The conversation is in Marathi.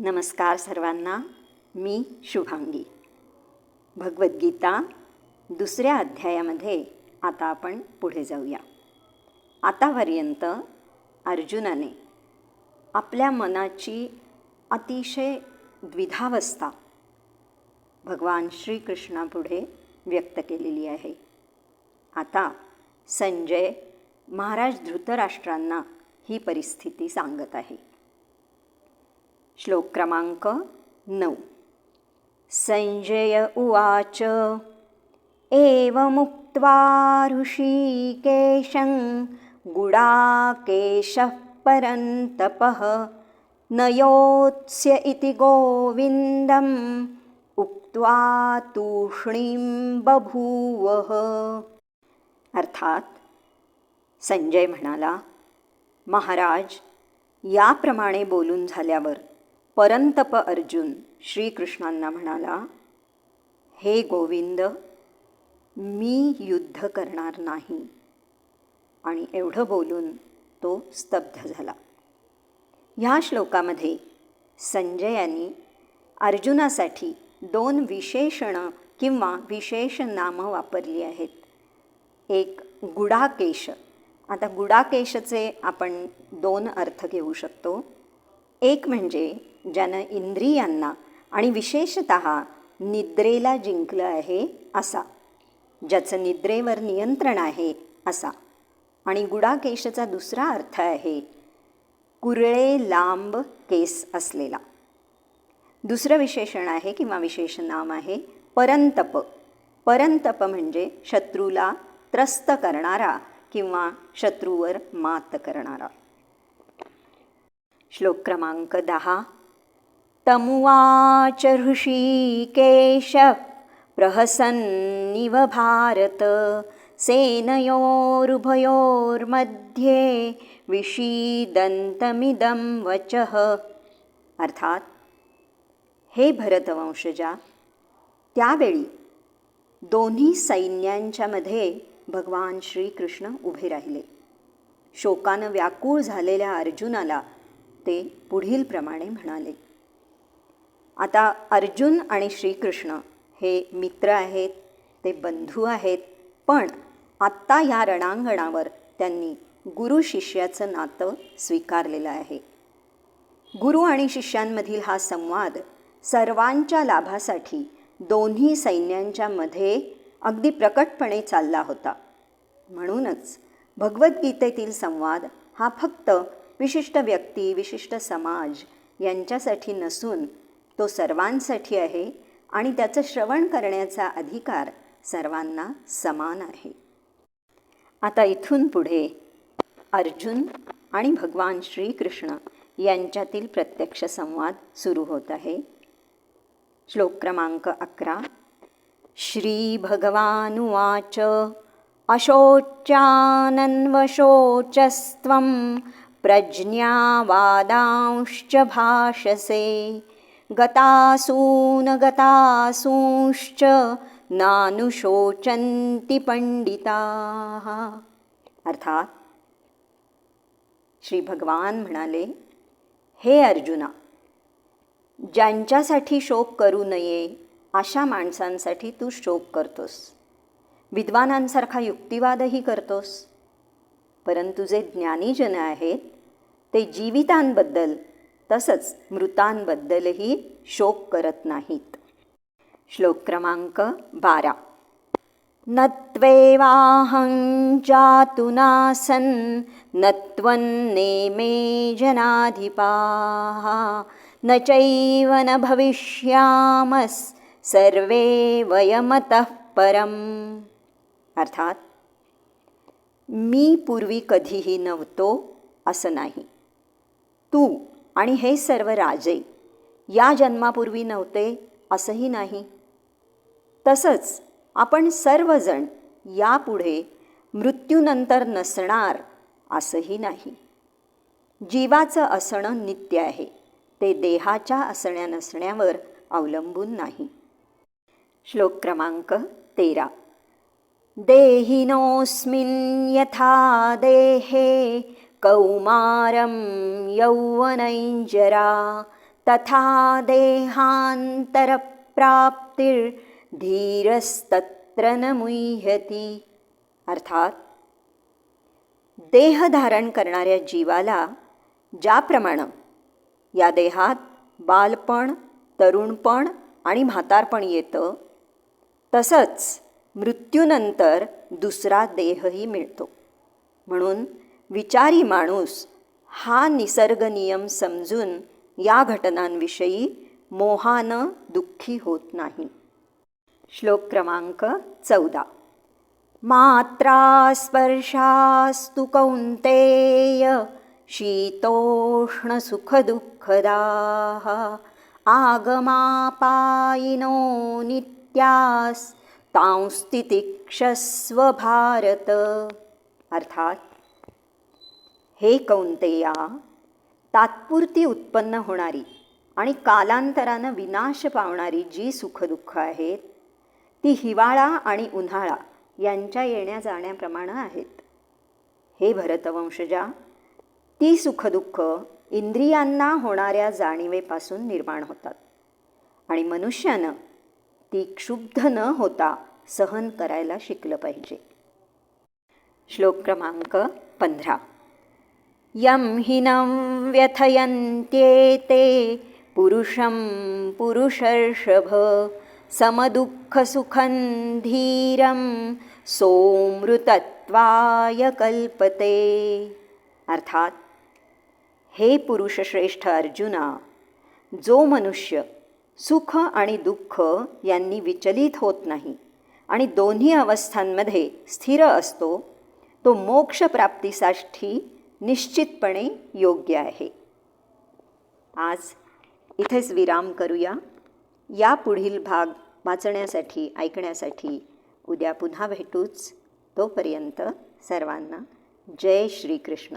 नमस्कार सर्वांना. मी शुभांगी. भगवद्गीता दुसऱ्या अध्यायामध्ये आता आपण पुढे जाऊया. आतापर्यंत अर्जुनाने आपल्या मनाची अतिशय द्विधावस्था भगवान श्रीकृष्णापुढे व्यक्त केलेली आहे. आता संजय महाराज धृतराष्ट्रांना ही परिस्थिती सांगत आहे. श्लोक क्रमांक नऊ. संजय उवाच एवमुक्त्वा ऋषिकेशं गुडाकेशः परन्तपः न योत्स्य इति गोविन्दम् उक्त्वा तूष्णीं बभूवः. अर्थात संजय म्हणाला महाराज याप्रमाणे बोलून झाल्यावर परंतप अर्जुन श्रीकृष्णांना म्हणाला हे गोविंद मी युद्ध करणार नाही. आणि एवढं बोलून तो स्तब्ध झाला. ह्या श्लोकामध्ये संजयानी अर्जुनासाठी दोन विशेषणं किंवा विशेष नामं वापरली आहेत. एक गुडाकेश. आता गुडाकेशचे आपण दोन अर्थ घेऊ शकतो. एक म्हणजे ज्यानं इंद्रियांना आणि विशेषत निद्रेला जिंकलं आहे असा ज्याचं निद्रेवर नियंत्रण आहे असा. आणि गुडाकेशचा दुसरा अर्थ आहे कुरळे लांब केस असलेला. दुसरं विशेषण आहे किंवा विशेष नाम आहे परंतप. परंतप म्हणजे शत्रूला त्रस्त करणारा किंवा शत्रूवर मात करणारा. श्लोक क्रमांक दहा. तमुवाच ऋषिकेश प्रहसन्निव भारत। सेनयोरुभयोर्मध्ये विषीदन्तमिदं वचः। अर्थात हे भरतवंशजा त्यावेळी दोन्ही सैन्यांच्यामध्ये भगवान श्रीकृष्ण उभे राहिले. शोकानं व्याकुळ झालेल्या अर्जुनाला ते पुढीलप्रमाणे म्हणाले आता अर्जुन आणि श्रीकृष्ण हे मित्र आहेत ते बंधू आहेत पण आत्ता या रणांगणावर त्यांनी गुरु शिष्याचं नातं स्वीकारलेलं आहे. गुरु आणि शिष्यांमधील हा संवाद सर्वांच्या लाभासाठी दोन्ही सैन्यांच्या मध्ये अगदी प्रकटपणे चालला होता. म्हणूनच भगवद्गीतेतील संवाद हा फक्त विशिष्ट व्यक्ती विशिष्ट समाज यांच्यासाठी नसून तो सर्वांसाठी आहे आणि त्याचं श्रवण करण्याचा अधिकार सर्वांना समान आहे. आता इथून पुढे अर्जुन आणि भगवान श्रीकृष्ण यांच्यातील प्रत्यक्ष संवाद सुरू होत आहे. श्लोक क्रमांक अकरा. श्री भगवानुवाच अशोच्यानन्वशोचस्त्वं प्रज्ञावादांश्च भाषसे। गतासून गतासूंश्च नानुशोचंती पंडिताः. अर्थात श्री भगवान म्हणाले हे अर्जुना ज्यांच्यासाठी शोक करू नये अशा माणसांसाठी तू शोक करतोस. विद्वानांसारखा युक्तिवादही करतोस. परंतु जे ज्ञानीजन आहेत ते जीवितांबद्दल तसंच मृतांबद्दलही शोक करत नाहीत. श्लोक क्रमांक बारा. नत्वेवाहं जातुनासन् नत्वन्नेमे न जनाधिपाः न चैव न भविष्यामस् सर्वे वयमतः परम्। अर्थात मी पूर्वी कधीही नव्हतो असं नाही. तू आणि हे सर्व राजे या जन्मापूर्वी नव्हते असंही नाही. तसंच आपण सर्वजण यापुढे मृत्यूनंतर नसणार असंही नाही. जीवाचं असणं नित्य आहे ते देहाच्या असण्या नसण्यावर अवलंबून नाही. श्लोक क्रमांक तेरा. देहिनोऽस्मिन् यथा देहे कौमारं यौवनैञ्जरा तथा देहान्तरप्राप्तिर्धीरस्तत्र न मुह्यती अर्थात देह धारण करणाऱ्या जीवाला ज्याप्रमाणे या देहात बालपण तरुणपण आणि म्हातारपण येतं तसंच मृत्यूनंतर दुसरा देहही मिळतो. म्हणून विचारी माणूस हा निसर्ग नियम समजून या घटनांविषयी मोहानं दुःखी होत नाही. श्लोक क्रमांक चौदा. मात्रा स्पर्शास्तु कौन्तेय शीतोष्णसुखदुःखदाः आगमापायिनो नित्यास्तांस्तितिक्षस्व भारत। अर्थात हे कौंतेया तात्पुरती उत्पन्न होणारी आणि कालांतरानं विनाश पावणारी जी सुखदुःख आहेत ती हिवाळा आणि उन्हाळा यांच्या येण्या जाण्याप्रमाणे आहेत. हे भरतवंशजा ती सुखदुःख इंद्रियांना होणाऱ्या जाणीवेपासून निर्माण होतात आणि मनुष्यानं ती क्षुब्ध न होता सहन करायला शिकलं पाहिजे. श्लोक क्रमांक पंधरा. यं हिनं व्यथयन्त्येते पुरुषं पुरुषर्षभ समदुःखसुखं धीरं सोमृतत्वाय कल्पते। अर्थात हे पुरुषश्रेष्ठ अर्जुना जो मनुष्य सुख आणि दुःख यांनी विचलित होत नाही आणि दोन्ही अवस्थांमध्ये स्थिर असतो तो मोक्षप्राप्तीसाठी निश्चितपणे योग्य आहे. आज इथेच विराम करूया. या पुढील भाग वाचण्यासाठी ऐकण्यासाठी उद्या पुन्हा भेटूच. तोपर्यंत सर्वांना जय श्रीकृष्ण.